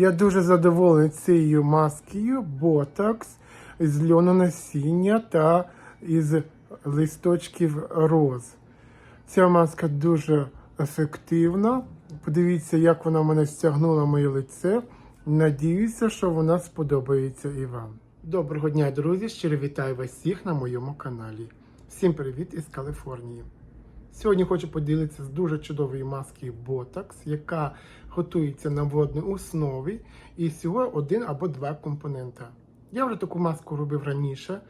Я дуже задоволений цією маскою Botox з льону насіння та із листочків роз. Ця маска дуже ефективна. Подивіться, як вона мене стягнула моє лице. Надіюся, що вона сподобається і вам. Доброго дня, друзі! Щиро вітаю вас всіх на моєму каналі. Всім привіт із Каліфорнії. Сьогодні хочу поділитися з дуже чудовою маскою Botox, яка готується на водній основі і всього один або два компонента. Я вже таку маску робив раніше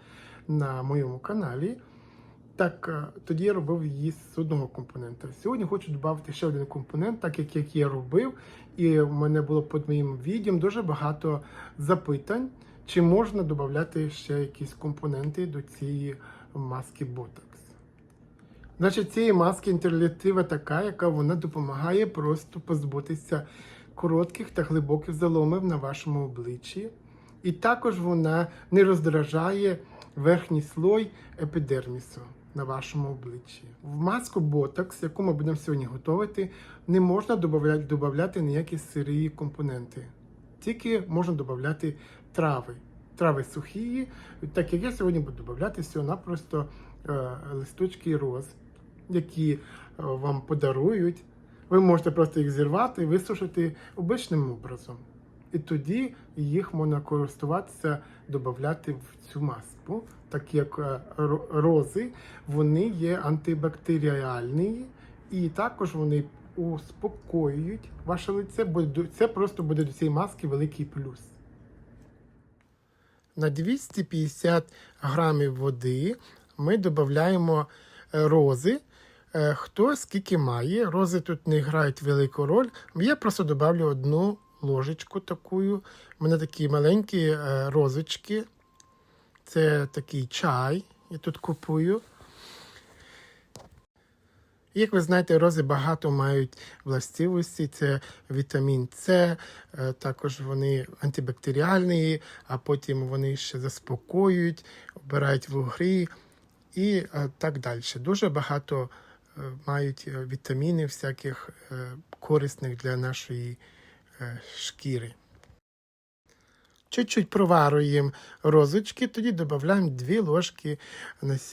на моєму каналі. Так, е, тоді я робив її з одного компонента. Сьогодні хочу додати ще один компонент, так як, як я робив, і в мене було під моїм відео дуже багато запитань, чи можна додати ще якісь компоненти до цієї маски Botox. Значить, цієї маски інтерлятива така, яка вона допомагає просто позбутися коротких та глибоких заломів на вашому обличчі. І також вона не роздражає верхній слой епідермісу на вашому обличчі. В маску Botox, яку ми будемо сьогодні готувати, не можна додавати ніякі сирі компоненти. Тільки можна додати трави. Трави сухі, так як я сьогодні буду додати всього-напросто е, листочки роз, які е, вам подарують. Ви можете просто їх зірвати і висушити обичним образом. І тоді їх можна користуватися, додати в цю маску, так як е, рози вони є антибактеріальні, і також вони успокоюють ваше лице, бо це просто буде до цієї маски великий плюс. На 250 грамів води ми додаємо е, рози. Е, Хто скільки має, рози тут не грають велику роль. Я просто додавлю одну ложечку таку. У мене такі маленькі е, розочки. Це такий чай. Я тут купую. Як ви знаєте, рози багато мають властивості. Це вітамін С, е, також вони антибактеріальні, а потім вони ще заспокоюють, обирають вугри і так далі. Дуже багато мають е, вітамінів всяких е, корисних для нашої е, шкіри. Чуть-чуть проварюємо розочки, тоді додаємо 2 ложки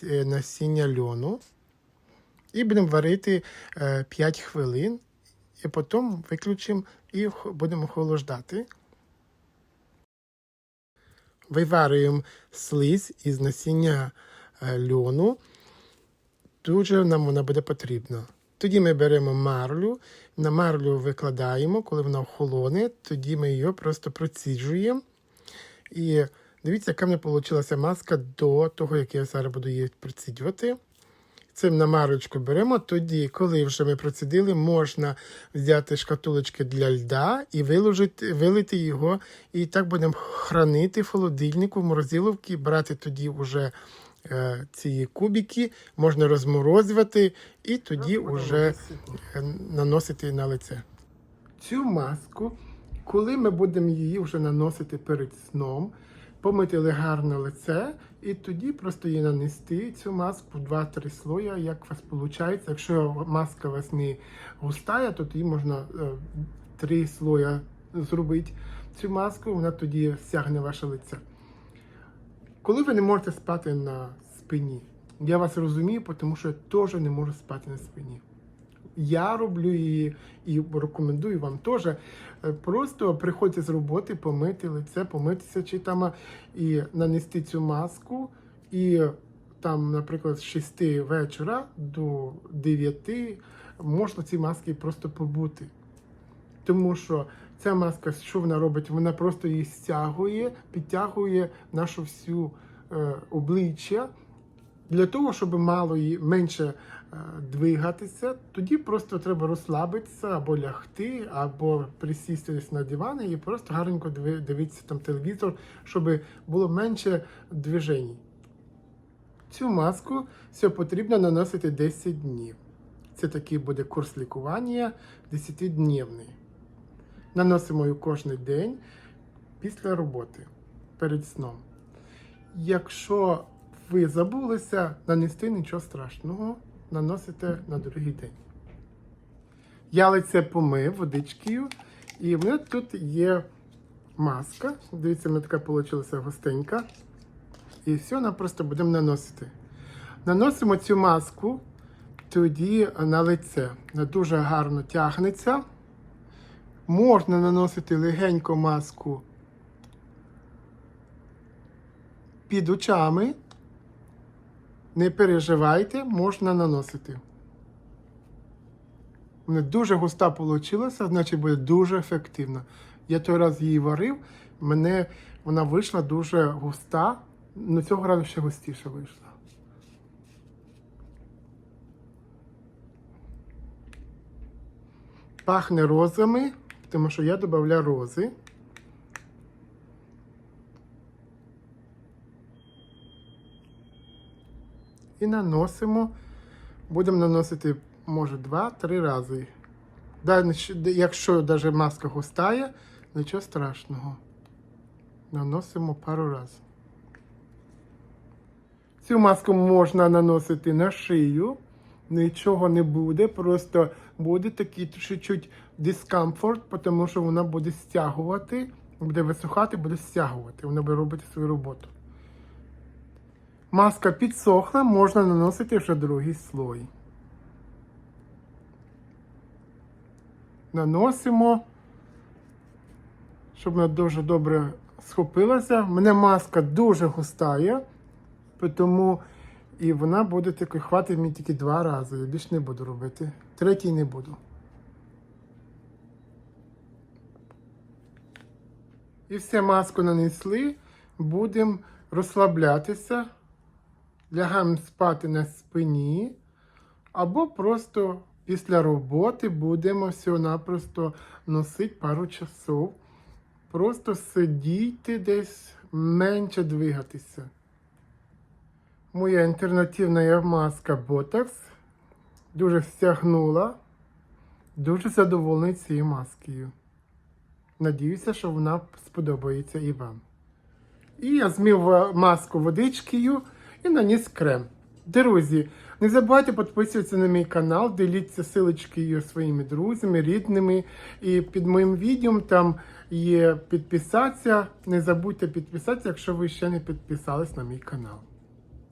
е, насіння льону. І будемо варити е, 5 хвилин, і потім виключимо і будемо охолоджати. Виварюємо слизь із насіння е, льону. Дуже нам вона буде потрібна. Тоді ми беремо марлю, на марлю викладаємо, коли вона охолоне, тоді ми її просто проціджуємо. І дивіться, яка в мене вийшла маска до того, як я зараз буду її процідювати. Цим на марочку беремо. Тоді, коли вже ми процідили, можна взяти шкатулочки для льда і виложити, вилити його. І так будемо хранити в холодильнику, в морозиловці, брати тоді вже ці кубики, можна розморозувати і тоді вже е, наносити на лице. Цю маску, коли ми будемо її вже наносити перед сном, помити гарно лице, і тоді просто її нанести цю маску 2-3 слоя, як у вас виходить. Якщо маска у вас не густая, то тоді можна 3 слоя зробити цю маску, вона тоді стягне ваше лице. Коли ви не можете спати на спині, я вас розумію, тому що я теж не можу спати на спині. Я роблю її і рекомендую вам теж. Е, Просто приходьте з роботи, помити лице, помитися чи там і нанести цю маску. І там, наприклад, з 6 вечора до 9 можна ці маски просто побути. Тому що ця маска, що вона робить? Вона просто її стягує, підтягує нашу всю е, обличчя для того, щоб мало і менше е, двигатися, тоді просто треба розслабитися або лягти, або присісти на диван і просто гарненько дивитися там телевізор, щоб було менше движень. Цю маску все потрібно наносити 10 днів. Це такий буде курс лікування 10-дневний. Наносимо її кожен день після роботи перед сном. Якщо ви забулися нанести нічого страшного, наносите на другий день. Я лице помив водичкою, і в мене тут є маска. Дивіться, вона така вийшла густенька. І все, нам просто будемо наносити. Наносимо цю маску тоді на лице. Вона дуже гарно тягнеться. Можна наносити легенько маску під очами. Не переживайте, можна наносити. Вона дуже густа вийшла, значить буде дуже ефективно. Я той раз її варив, мене вона вийшла дуже густа, але цього разу ще густіше вийшла. Пахне розами, тому що я додаю рози. І наносимо. Будемо наносити, може, два-три рази. Да, Якщо навіть маска густає, нічого страшного. Наносимо пару разів. Цю маску можна наносити на шию. Нічого не буде, просто буде такий чуть-чуть дискомфорт, тому що вона буде стягувати, буде висухати, буде стягувати. Вона буде робити свою роботу. Маска підсохла, можна наносити вже другий слой. Наносимо, щоб вона дуже добре схопилася. У мене маска дуже густая, тому і вона буде таки хватить мені тільки два рази. Я більше не буду робити. Третій не буду. І все маску нанесли, будемо розслаблятися, лягаємо спати на спині, або просто після роботи будемо всього-напросто носити пару часов. Просто сидіти десь, менше двигатися. Моя альтернативна маска Botox дуже стягнула. Дуже задоволений цією маскою. Надіюся, що вона сподобається і вам. І я змив е, маску водичкою і наніс крем. Друзі, не забувайте підписуватися на мій канал, діліться силочкою своїми друзями, рідними. І під моїм відео там є підписатися. Не забудьте підписатися, якщо ви ще не підписались на мій канал.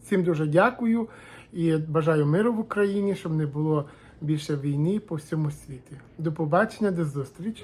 Всім дуже дякую і бажаю миру в Україні, щоб не було більше війни по всьому світі. До побачення, до зустрічі!